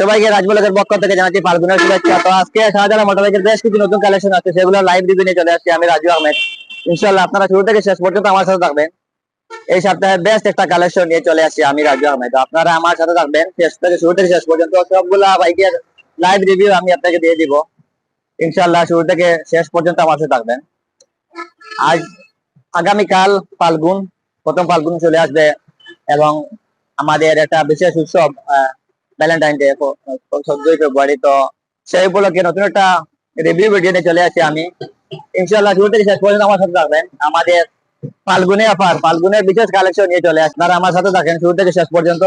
সবাইকে রাজবলকের পক্ষ থেকে জানাচ্ছি ফাল্গুনের শুভেচ্ছা। তো আজকে শাহজালাল মোটরবাইকের বেশ কিছু নতুন কালেকশন আছে, সেগুলো লাইভ রিভিউ নিয়ে চলে আসছি আমি রাজু আহমেদ। ইনশাল্লাহ আপনারা শুরু থেকে শেষ পর্যন্ত আমার সাথে থাকবেন। এই সপ্তাহে বেস্ট একটা কালেকশন নিয়ে চলে আসছি আমি রাজু আহমেদ। আপনারা আমার সাথে থাকবেন, শেষ থেকে শুরু থেকে শেষ পর্যন্ত সবগুলা বাইকের লাইভ রিভিউ আমি আপনাকে দিয়ে দিব। ইনশাল্লাহ শুরু থেকে শেষ পর্যন্ত আমার সাথে থাকবেন। আজ আগামীকাল ফাল্গুন, প্রথম ফাল্গুন চলে আসবে এবং আমাদের একটা বিশেষ উৎসব ভ্যালেন্টাইন ডে চোদ্দই ফেব্রুয়ারি। তো সেই উপলক্ষে নতুন একটা রিভিউ ভিডিও নিয়ে চলে আসছি আমি। ইনশাল্লাহ শুরু থেকে শেষ পর্যন্ত আমার সাথে থাকবেন। আমাদের ফাল্গুনে অফার ফাল্গুনের বিশেষ কালেকশন নিয়ে চলে আসছে আপনারা আমার সাথে থাকেন শুরু থেকে শেষ পর্যন্ত।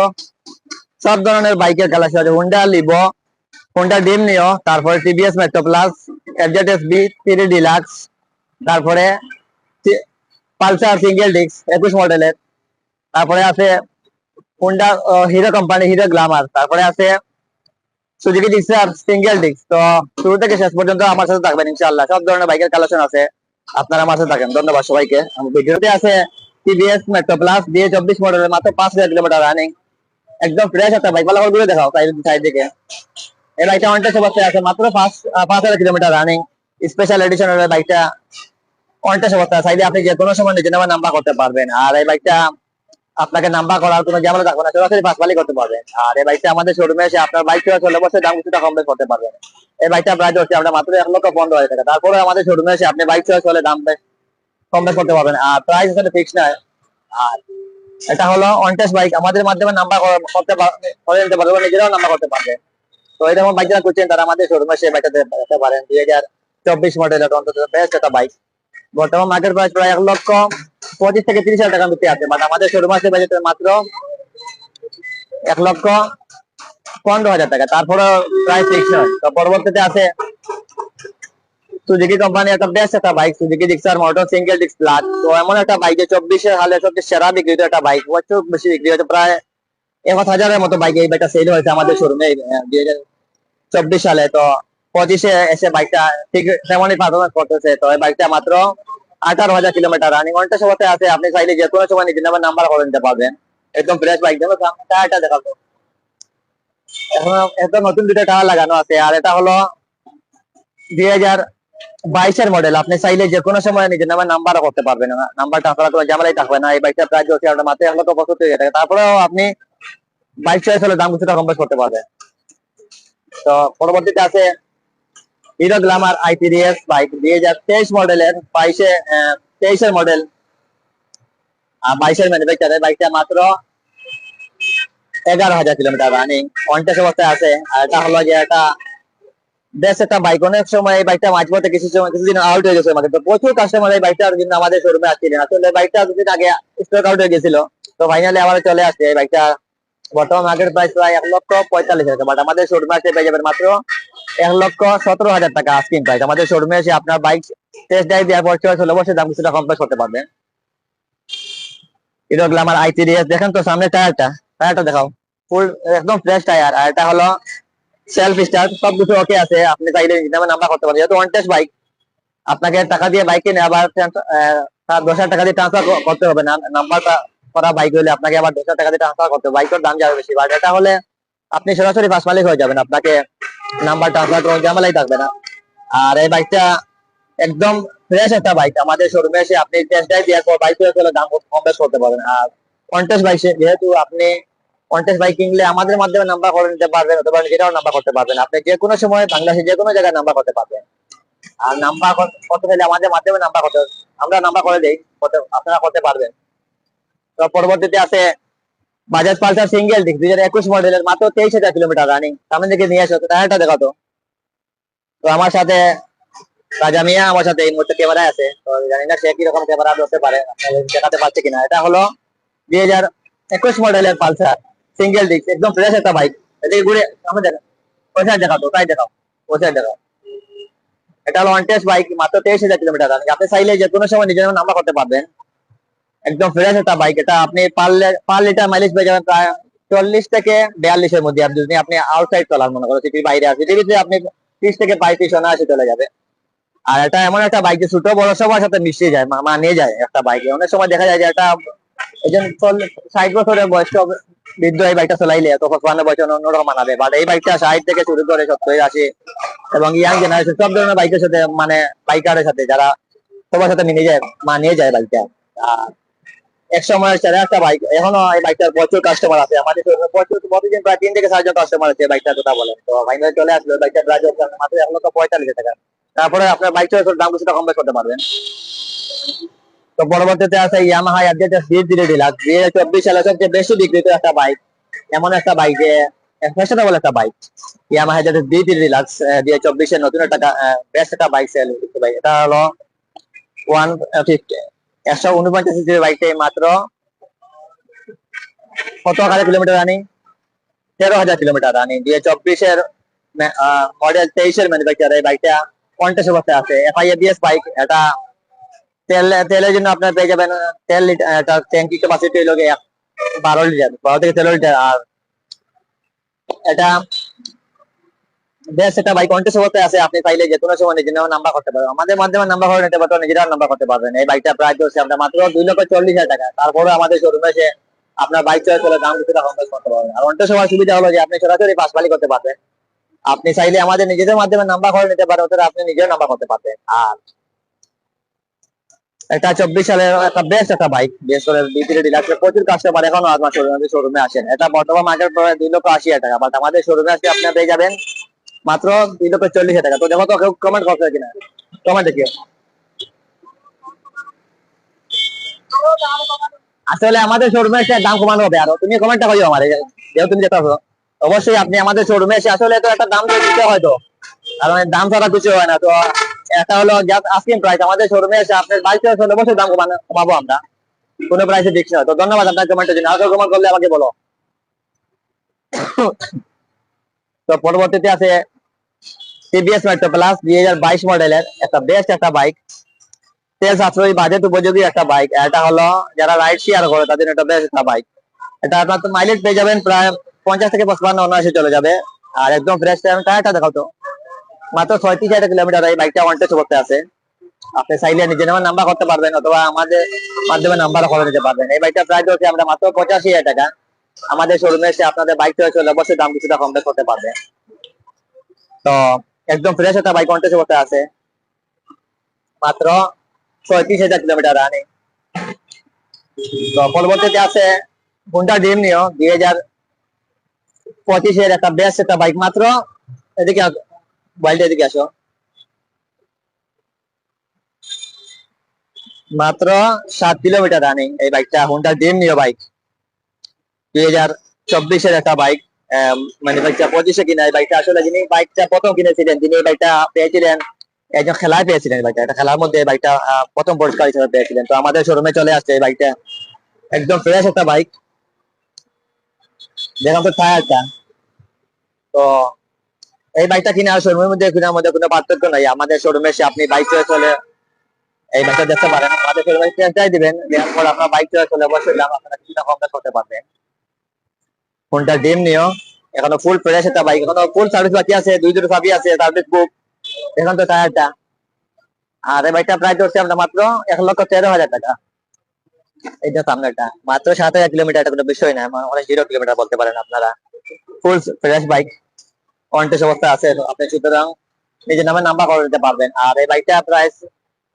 সব ধরনের বাইকের কালেকশন আছে। হুন্ডা লিবো হুন্ডা ডিম নিও তারপরে TVS metro plus FZ S V three deluxe তারপরে পালসার সিঙ্গেল ডিস্ক একুশ মডেলের তারপরে আছে Honda Hero company Hero Glamour তারপরে আছে সুজুকি ডিক্সার সিঙ্গেল ডিস্ক তো শুরু থেকে শেষ পর্যন্ত আমার সাথে থাকবেন ইনশাআল্লাহ। সব ধরনের বাইকের কালেকশন আছে। আপনারা আমার সাথে থাকেন। ধন্যবাদ সবাইকে। ভিডিওতে আছে টিভিএস মেট্রো প্লাস দিয়ে চব্বিশ মডেলের মাত্র পাঁচ হাজার কিলোমিটার রানিং একদম ফ্রেশ একটা বাইক ভালো করে দেখাও সাইড সাইড দিকে। এই বাইকটা অনেকটা অবস্থায় আছে। মাত্র পাঁচ পাঁচ হাজার কিলোমিটার রানিং স্পেশাল এডিশনের বাইকটা অনেকটা অবস্থা চাইলে আপনি যে কোনো সময় নিজে নামা নাম্বার করতে পারবেন। আর এই বাইকটা আপনাকে নাম্বার করার কোনো ঝামেলা থাকবে না সরাসরি মালিক করতে পারবেন আর এই বাইকটা আমাদের শোরুমে এসে আপনার বাইক চলে চলে বসে দাম কিছুটা কম বেশ করতে পারবেন এই বাইকটা প্রাইস হচ্ছে আমরা মাত্র এক লক্ষ পনেরো হাজার টাকা। তারপরে আমাদের শোরুমে এসে আপনি বাইক চলে চলে দাম বেশ কম বেশ করতে পারবেন। আর প্রাইস আসলে ফিক্স নয়। আর এটা হলো অনটেস্ট বাইক আমাদের মাধ্যমে নাম্বার করতে করে নিতে পারবে নিজেরাও নাম্বার করতে পারবে। তো এই যেমন বাইক যারা করছেন তারা আমাদের শোরুমে এসে বাইকটা দেখতে পারেন। দুই হাজার চব্বিশ মডেলের অন্তত বেস্ট একটা বাইক বর্তমান মার্কেট প্রাইস প্রায় এক লক্ষ পঁচিশ থেকে তিরিশ হাজার মধ্যে আছে বাট আমাদের শোরুম আছে বাজেট মাত্র এক লক্ষ পনেরো হাজার টাকা। তারপরে প্রাইস ফিক্স তো পরবর্তীতে আছে সুজুকি কোম্পানি একটা বেস্ট একটা bike Suzuki Gixxer motor single disc plus তো এমন একটা বাইক যে চব্বিশে হালে সবচেয়ে সেরা বিক্রিত একটা বাইক বছর বেশি বিক্রি হয়েছে প্রায় এক হাজারের মতো বাইক এই বাইকটা সেল হয়েছে আমাদের শোরুমে দুই হাজার চব্বিশ সালে। তো পঁচিশে এসে বাইকটা ঠিক তেমনই পারফরমেন্স করতেছে। তো এই বাইকটা মাত্র আঠারো হাজার কিলোমিটার রানিং অনেকটা সময় আছে। আপনি চাইলে যে কোনো সময় নিজের নামে নাম্বার করে নিতে পারবেন। একদম ফ্রেশ বাইক দেবো টায়ারটা দেখাবো। এখন একদম নতুন দুটো টায়ার লাগানো আছে। আর এটা হলো দুই হাজার মডেল আপনি চাইলে যে কোনো সময় নিজের নামে নাম্বারও করতে পারবেন। নাম্বার ট্রান্সফার করে ঝামেলাই থাকবে না। এই বাইকটা প্রাইস হচ্ছে আপনার মাত্র। এক লক্ষ পঁচাত্তর হাজার টাকা তারপরেও আপনি বাইক চয়েস হলে দাম কিছুটা কম করতে পারবেন। তো পরবর্তীতে আছে হিরো গ্লামার আইপিডিএস বাইক দুই হাজার তেইশ মডেলের বাইশে তেইশের মডেল বাইশের ম্যানুফ্যাকচারের বাইকটা মাত্র এগারো হাজার কিলোমিটার রানিং পঞ্চাশ অবস্থায় আছে। আর এটা হলো যে একটা বেশ একটা বাইক অনেক সময় এই বাইকটা মাঝ পথে কিছু সময় কিছুদিন আউট হয়ে গেছে আমাদের। তো প্রচুর কাস্টমার এই বাইকটা কিন্তু আমাদের শোরুমে আসছিলেন আসলে বাইকটা দুদিন আগে স্টক আউট হয়ে গেছিল। তো ফাইনালি আবার চলে আসছে এই বাইকটা বর্তমান মার্কেট প্রাইস প্রায় এক লক্ষ পঁয়তাল্লিশ হাজার বাট আমাদের শোরুমে আসে পেয়ে যাবেন মাত্র এক লক্ষ সতেরো হাজার টাকা আস্কিং প্রাইস আমাদের শোরুমে এসে আপনার বাইক টেস্ট ড্রাইভ দেওয়ার পর হলে অবশ্যই দাম কিছুটা কম করতে পারবেন হিরো গ্লামার আইটিডিএস দেখেন তো সামনে টায়ারটা টায়ারটা দেখাও। ফুল একদম ফ্রেশ টায়ার আর এটা হলো সেলফ স্টার্ট সবকিছু ওকে আছে। আপনি চাইলে নামে নাম্বার করতে পারেন যেহেতু ওয়ান টেস্ট বাইক আপনাকে টাকা দিয়ে বাইক কিনে আবার দশ হাজার টাকা দিয়ে ট্রান্সফার করতে হবে না। নাম্বারটা করা বাইক হলে আপনাকে আবার দশ হাজার টাকা দিয়ে ট্রান্সফার করতে হবে। বাইকের দাম যাবে বেশি। বাট এটা হলে আপনি সরাসরি ফার্স্ট মালিক হয়ে যাবেন, আপনাকে নাম্বার ট্রান্সফার করার ঝামেলাই থাকবে না। আর এই বাইকটা একদম ফ্রেশ একটা বাইক আমাদের শোরুমে এসে আপনি টেস্ট ড্রাইভ দেওয়ার পর বাইক হলে দাম কম বেশ করতে পারবেন। আর কন্টেস্ট বাইক যেহেতু আপনি কন্টেস্ট বাইক কিনলে আমাদের মাধ্যমে নাম্বার করে নিতে পারবেন, অথবা নিজেরাও নাম্বার করতে পারবেন। আপনি যে কোনো সময় বাংলাদেশে যে কোনো জায়গায় নাম্বার করতে পারবেন। আর নাম্বার করতে চাইলে আমাদের মাধ্যমে নাম্বার করতে আমরা নাম্বার করে দিই আপনারা করতে পারবেন। তো পরবর্তীতে আছে বাজাজ পালসার সিঙ্গেল ডিস্ক দুই হাজার একুশ মডেলের মাত্র তেইশ হাজার কিলোমিটার রানিং সামনে দিকে নিয়ে আসো টায়ারটা দেখাতো তো। আমার সাথে রাজা মিয়া আমার সাথে এই মুহূর্তে ক্যামেরায় আছে, তো জানি না সে কীরকম ক্যামেরা ধরতে পারে দেখাতে পারছে কিনা। এটা হলো দুই হাজার একুশ মডেলের পালসার, সিঙ্গেল ডিস্ক একদম ফ্রেশ একটা বাইক এদিকে ঘুরে সামনে দেখা ওই সাইড দেখাতো তাই দেখাও ওই সাইড দেখাও। এটা হলো টেস্ট বাইক মাত্র তেইশ হাজার কিলোমিটার রানিং আপনি চাইলে যে কোনো সময় নিজের নাম্বার করতে পারবেন। একদম ফ্রেশ একটা বাইক এটা আপনি পার লিটার মাইলেজ পেয়ে যাবেন প্রায় চল্লিশ থেকে বিয়াল্লিশের মধ্যে। আপনি যদি আপনি আউটসাইড চলার মনে করেন সিটির বাইরে আছে সিটির আপনি ত্রিশ থেকে পঁয়ত্রিশ অনায়াসে চলে যাবে। আর এটা এমন একটা বাইক যে ছোট, বড়, সবার সাথে মিশিয়ে যায় মানিয়ে যায় একটা বাইকে অনেক সময় দেখা যায় যে একটা একজন ষাট বছরের বয়স্ক বৃদ্ধ এই বাইকটা চলাইলে তখন চুয়ান্ন বছর অন্যরকম মানাবে। বাট এই বাইকটা ষাট থেকে শুরু করে সত্তর আসে। এবং ইয়াং জেনারেশন সব ধরনের বাইকের সাথে মানে বাইকারের সাথে, যারা সবার সাথে মিলে যায় মানিয়ে যায় বাইকটা আর এক সেরা একটা বাইক এখনও এই বাইকটার প্রচুর কাস্টমার আছে। আমাদের প্রচুর, প্রতিদিন প্রায় তিন থেকে চারজন কাস্টমার আছে বাইকটার কথা তো চলে আসলো বাইকটার মাত্র পঁয়তাল্লিশ টাকা। তারপরে আপনার বাইক চয়েস দাম কিছুটা কম বেশ করতে পারবেন। তো পরবর্তীতে আছে ইয়ামাহা ডিলাক্স চব্বিশ সালে সবচেয়ে বেশি বিক্রিত একটা বাইক এমন একটা বাইক যে ফ্যাশনেবল একটা বাইক ইয়ামাহা যেটা ডিলাক্স দুই হাজার চব্বিশের নতুন একটা বেস্ট একটা বাইক সেল এটা হলো ওয়ান ফিফটি একশো উনপঞ্চাশ সিসির বাইকটাই মাত্র কত হাজার কিলোমিটার রানিং তেরো হাজার কিলোমিটার রানিং দুই হাজার চব্বিশের মডেল তেইশের ম্যানুফ্যাকচার এই বাইকটা পঞ্চাশ অবস্থায় আছে। এফআইএবিএস বাইক এটা তেল, তেলের জন্য আপনার পেয়ে যাবেন তেল লিটার ট্যাঙ্কি ক্যাপাসিটি হলো বারো লিটার বারো থেকে তেরো লিটার আর এটা একটা বাইক কন্টেস্ট আছে আপনি চাইলে যে কোনো সময় নিজের নাম্বার করতে পারবেন। আমাদের মাধ্যমে নাম্বার করে নিতে নিজেরা নাম্বার করতে পারবেন। এই বাইকটা আপনার মাত্র দুই লক্ষ চল্লিশ হাজার টাকা। তারপরে আমাদের শোরুমে এসে আপনার বাইক দাম কিছুটা বেশ করতে পারবেন। আর সময় সুবিধা হলো যে আপনি সরাসরি করতে পারবেন। আপনি চাইলে আমাদের নিজেদের মাধ্যমে নাম্বার করে নিতে পারেন অথবা আপনি নিজেও নাম্বার করতে পারবেন। আর এটা চব্বিশ সালের একটা বেস্ট একটা বাইক ডিলাক্সের প্রচুর কাস্টমার এখনও আমার শোরুমে আসেন। এটা বর্তমান মার্কেট প্রায় দুই লক্ষ আশি হাজার টাকা। বাট আমাদের শোরুমে আসলে আপনি পেয়ে যাবেন মাত্র দুই লক্ষ চল্লিশ টাকা। তো দেখো তো কেউ কমেন্ট করছে কিনা? কমেন্ট দেখিও। আসলে আমাদের শোরুমে এসে দাম কমানো হবে। আরও তুমি কমেন্টটা করিও আমার। যেহেতু তুমি যেতে অবশ্যই আপনি আমাদের শোরুমে এসে আসলে তো একটা দাম দিতে হয়তো কারণ দাম ছাড়া কিছু হয় না। তো এটা হলো জাস্ট আস্কিং প্রাইস আমাদের শোরুমে এসে আপনার বাইক হলে অবশ্যই দাম কমানো, কমাবো আমরা। কোনো প্রাইসে দিচ্ছি না তো ধন্যবাদ আপনার কমেন্টের জন্য। আরও কমেন্ট করলে আমাকে বলো। তো পরবর্তীতে আছে টিভিএস মেট্রো প্লাস দুই হাজার বাইশ মডেলের একটা বেস্ট একটা বাইক তেল সাশ্রয়ী, বাজেট উপযোগী একটা বাইক এটা হলো যারা রাইড শেয়ার করে, তাদের একটা বেস্ট একটা বাইক এটা আপনার তো মাইলেজ পেয়ে যাবেন প্রায় পঞ্চাশ থেকে পঁচপান্ন অনায়াসে চলে যাবে। আর একদম ফ্রেশ টায়ারটা দেখাও তো। মাত্র ছয়ত্রিশ হাজার কিলোমিটার এই বাইকটা ওয়ান টেস্ট করতে আছে। আপনি চাইলে নিজে নেওয়ার নাম্বার করতে পারবেন, অথবা আমাদের মাধ্যমে নাম্বার করে নিতে পারবেন। এই বাইকটা প্রাইস হচ্ছে আমরা মাত্র পঁচাশি হাজার টাকা। আমাদের শোরুমে এসে আপনাদের বাইক চলে হলে অবশ্যই দাম কিছুটা কম বেশ করতে পারবে। তো একদম ফ্রেশ একটা বাইক কন্টেস্ট করতে আছে। মাত্র ছয়ত্রিশ হাজার কিলোমিটার রানিং তো পরবর্তীতে আছে হুন্ডা ড্রিম নিও দুই হাজার পঁচিশের একটা বেস্ট একটা বাইক মাত্র এদিকে মোবাইলটা এদিকে আসো। মাত্র সাত কিলোমিটার রানিং এই বাইকটা হুন্ডা ড্রিম নিও বাইক দুই হাজার চব্বিশের একটা বাইক ম্যানুফ্যাকচার পঁচিশে কিনা, এই বাইকটা আসলে যিনি বাইকটা প্রথম কিনেছিলেন তিনি এই বাইকটা পেয়েছিলেন, একজন খেলায় পেয়েছিলেন বাইকটা এটা খেলার মধ্যে বাইকটা প্রথম পুরস্কার হিসেবে পেয়েছিলেন। তো আমাদের শোরুমে চলে আসছে এই বাইকটা একদম ফ্রেশ একটা বাইক দেখলাম তো টায়ারটা তো এই বাইকটা কিনে আর শোরুমের মধ্যে কেনার মধ্যে কোনো পার্থক্য নাই। আমাদের শোরুমে এসে আপনি বাইক চয়েস হলে এই বাইকটা দেখতে পারেন। আমাদের শোরুমে টেস্টাই দিবেন। দেওয়ার পর আপনার বাইক চয়েস চলে অবশ্যই দাম আপনারা কিছুটা কম বেশ করতে পারবেন। ফোনটা ডিম নিও। এখনও ফুল ফ্রেশ একটা বাইক এখনও ফুল সার্ভিস বাকি আছে, দুই দুটো সাবি আছে সার্ভিস বুক এখন তো টায়ারটা আর এই বাইকটা প্রাইস হচ্ছে আমরা মাত্র এক লক্ষ তেরো হাজার টাকা। এইটা সামনেটা মাত্র সাত হাজার কিলোমিটার এটা কোনো বিষয় না। অনেক জিরো কিলোমিটার বলতে পারেন আপনারা। ফুল ফ্রেশ বাইক কন্টেস্ট অবস্থা আছে। আপনি সুতরাং নিজের নামে নাম্বার করে দিতে পারবেন। আর এই বাইকটা প্রাইস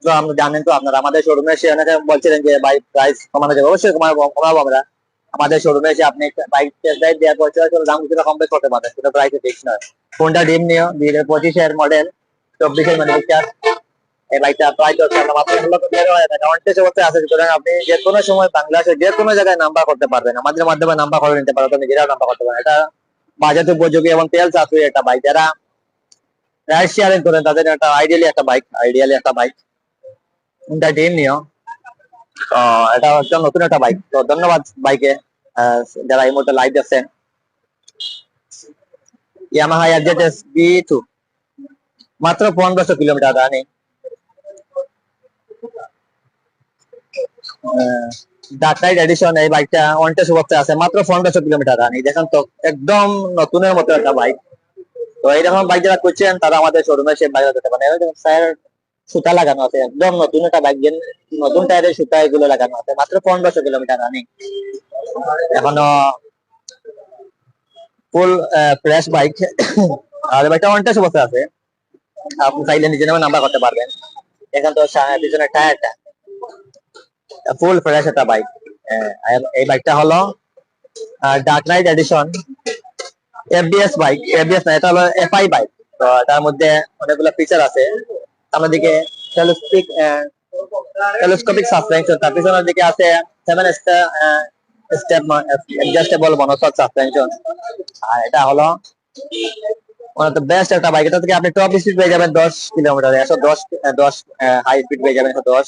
তো আপনি জানেন তো আপনারা। আমাদের শোরুমে এসে অনেকে বলছিলেন যে বাইক প্রাইস কমানো যাবে। অবশ্যই কমাবো কমাবো আমরা। আমাদের শোরুমে এসে আপনি বাইক টেস্ট ড্রাইভ দেওয়ার পর দাম কিছুটা কম বেশ করতে পারবেন কোনো প্রাইসে ফিক্স নয়। ফোনটা ডিম নিও, দুই হাজার পঁচিশের মডেল চব্বিশের ম্যানুফ্যাকচার এই বাইকটা আমরা মাত্র অনেক সুতরাং আপনি যে কোনো সময় বাংলাদেশের যে কোনো জায়গায় নাম্বার করতে পারবেন। আমাদের মাধ্যমে নাম্বার করে নিতে পারবেন নিজেরাও নাম্বার করতে পারেন এটা বাজার উপযোগী এবং তেল চাষুই একটা বাইক যারা রাইড শেয়ারিং করেন, তাদের একটা আইডিয়ালি একটা বাইক আইডিয়ালি একটা বাইক ডিম নিও। এটা হচ্ছে নতুন একটা বাইক তো ধন্যবাদ বাইকে যারা এই মুহূর্তে লাইভ দেখছেন। ইয়ামাহা এফজেডএস বি টু মাত্র পনেরোশো কিলোমিটার রানিং। ডার্ক এডিশন এই বাইকটা ওয়ান্টেড অবস্থায় আছে, মাত্র পনেরোশো কিলোমিটার রানিং। দেখেন তো, একদম নতুনের মতো একটা বাইক তো এইরকম বাইক যারা করছেন তারা আমাদের শোরুমে সে বাইক যেতে পারে স্যার সুতা লাগানো আছে। একদম নতুন একটা বাইক নতুন টায়ারের সুতা এগুলো লাগানো আছে। মাত্র পনেরোশো কিলোমিটার রানিং এখনও ফুল ফ্রেশ বাইক আর বাইকটা অনটেস অবস্থা আছে। আপনি চাইলে নিজে নামে নাম্বার করতে পারবেন। এখান তো পিছনে টায়ারটা ফুল ফ্রেশ একটা বাইক এই বাইকটা হলো dark knight edition FDS bike FDS না, এটা হলো এফআই বাইক তো তার মধ্যে অনেকগুলো ফিচার আছে। সামনের দিকে টেলিস্কোপিক সাসপেনশন তার পিছনের দিকে আছে seven step adjustable monoshock suspension আর এটা হলো অফ দ্য বেস্ট একটা বাইক এটা থেকে আপনি টপ স্পিড পেয়ে যাবেন দশ কিলোমিটার একশো দশ দশ হাই স্পিড পেয়ে যাবেন একশো দশ।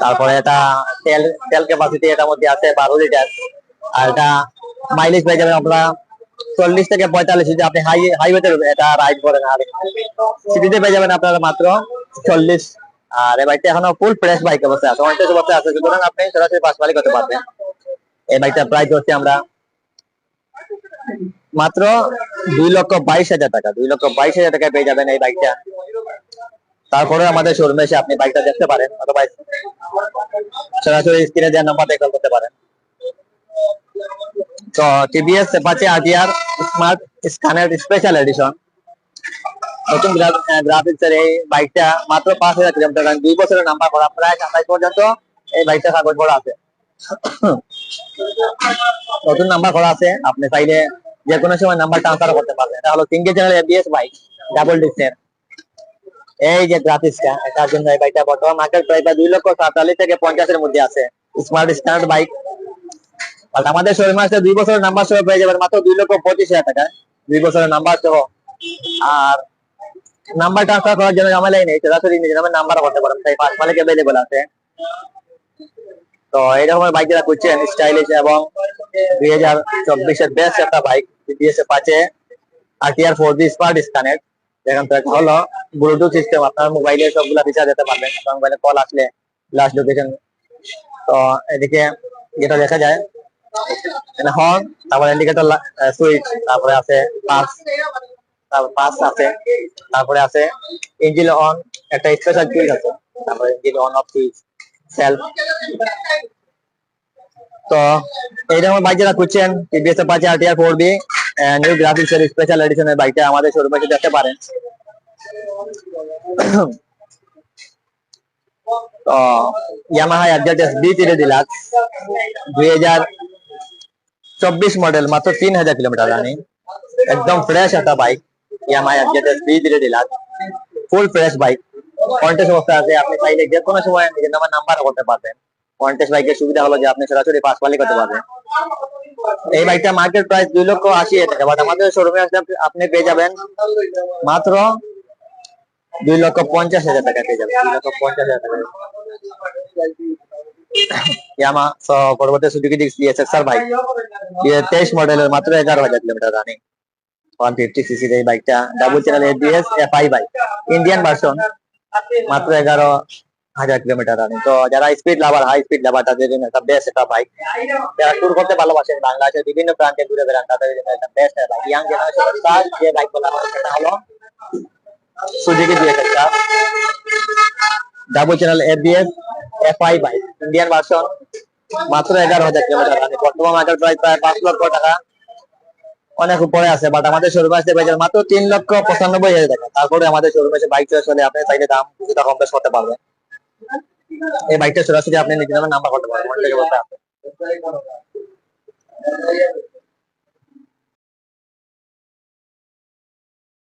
তারপরে এটা তেল তেল ক্যাপাসিটি এটার মধ্যে আছে বারো লিটার আর এটা মাইলেজ পেয়ে যাবেন আপনারা চল্লিশ থেকে পঁয়তাল্লিশ যদি আপনি হাই হাইওয়েতে এটা রাইড করেন আর সিটিতে পেয়ে যাবেন আপনারা মাত্র চল্লিশ। আর এই বাইকটা এখনও ফুল ফ্রেশ বাইক অবস্থায় আছে। অনেক অবস্থায় আছে। সুতরাং আপনি সরাসরি পাঁচ মালিক করতে পারবেন। এই বাইকটা প্রাইস হচ্ছে আমরা মাত্র দুই লক্ষ বাইশ হাজার টাকা। দুই লক্ষ বাইশ হাজার টাকায় পেয়ে যাবেন এই বাইকটা তারপরে আমাদের শোরুমে এসে আপনি বাইকটা দেখতে পারেন। অথবা সরাসরি স্ক্রিনে দেওয়ার নাম্বার কল করতে পারেন। তো TVS Apache RTR smart scanner special edition নতুন গ্রাফিক্স এর এই বাইকটা মাত্র পাঁচ হাজার কিলোমিটার দুই বছরের নাম্বার করা, প্রায় সাতাইশ পর্যন্ত এই বাইকটা কাগজ করা আছে। নতুন নাম্বার করা আছে। আপনি চাইলে যে কোনো সময় নাম্বার ট্রান্সফার করতে পারবেন। এটা হলো single channel ABS bike double ডিস্কের এই যে গ্রাফিক্সটা এটার জন্য এই বাইকটা বর্তমান মার্কেট প্রাইস দুই লক্ষ সাতচল্লিশ থেকে পঞ্চাশের মধ্যে আছে। স্মার্ট স্ট্যান্ডার্ড বাইক আর আমাদের শোরুমে আসলে দুই বছরের নাম্বার সহ পেয়ে যাবেন মাত্র দুই লক্ষ পঁচিশ হাজার টাকা। দুই বছরের নাম্বার সহ আর নাম্বার ট্রান্সফার করার জন্য ঝামেলাই নেই, সরাসরি নিজের নামে নাম্বার করতে পারেন তাই পাঁচ মালিক অ্যাভেলেবল আছে। তো এইরকম বাইক যারা করছেন স্টাইলিশ এবং দুই হাজার চব্বিশের বেস্ট একটা বাইক বিএস পাচ্ছে RTR four G smart scanner যেখান থেকে হলো ব্লুটুথ সিস্টেম আপনার মোবাইলে সবগুলা ফিচার দিতে পারবেন। মোবাইলে কল আসলে লাস্ট লোকেশন তো এদিকে যেটা দেখা যায় হর্ন তারপরে ইন্ডিকেটর সুইচ তারপরে আছে পাস তারপর পাস আছে, তারপরে আছে ইঞ্জিন অন একটা স্পেশাল সুইচ আছে, তারপরে engine on off switch self তো এইরকম বাইক যারা খুঁজছেন টিভিএস পাচ্ছে RTR four V new graphics এর স্পেশাল এডিশনের বাইকটা আমাদের শোরুমে এসে দেখতে পারেন। তো ইয়ামাহা এফজেডএস বি তিরে দিলাক দুই হাজার চব্বিশ মডেল মাত্র তিন হাজার kilometre bike Yamaha FZS V three deluxe full fresh bike কন্টেস্ট অবস্থা আছে। আপনি চাইলে যে কোনো সময় নিজের নামের নাম্বার করতে পারবেন। কন্টেস্ট বাইকের সুবিধা হলো যে আপনি সরাসরি পাস পালি করতে পারবেন। এই বাইকটা মার্কেট প্রাইস দুই লক্ষ আশি হাজার টাকা। বাট আমাদের শোরুমে আসলে আপনি পেয়ে যাবেন মাত্র দুই লক্ষ পঞ্চাশ হাজার টাকা পেয়ে যাবেন। দুই লক্ষ পঞ্চাশ হাজার টাকা ইয়ামা পরবর্তী সুজুকি ডিক্স ডিএসএক্সআর বাইক। মডেলের মাত্র এগারো হাজার কিলোমিটার ওয়ান ফিফটি সিসির বাইকটা। Double channel ABS FI bike Indian version মাত্র এগারো হাজার kilometre speed lover high speed lover একটা বেস্ট একটা বাইক যারা ট্যুর করতে ভালোবাসেন বাংলাদেশের বিভিন্ন প্রান্তে ঘুরে বেড়ান, তাদের জন্য একটা বেস্ট বাইক ইয়াং জেনারেশন তার যে বাইক বলা হয় Suzuki GSXR double channel ABS bike Indian version মাত্র এগারো হাজার কিলোমিটার। মানে বর্তমান মার্কেট প্রায় প্রায় পাঁচ লক্ষ টাকা। অনেক উপরে আছে বাট আমাদের শোরুমে আসতে মাত্র তিন লক্ষ পঁচানব্বই হাজার টাকা। তারপরে আমাদের শোরুমে এসে বাইক হলে আপনি চাইলে দাম কিছুটা কম বেশ হতে পারবেন। এই বাইকটা সরাসরি আপনি নিজের নামে নাম্বার করতে পারবেন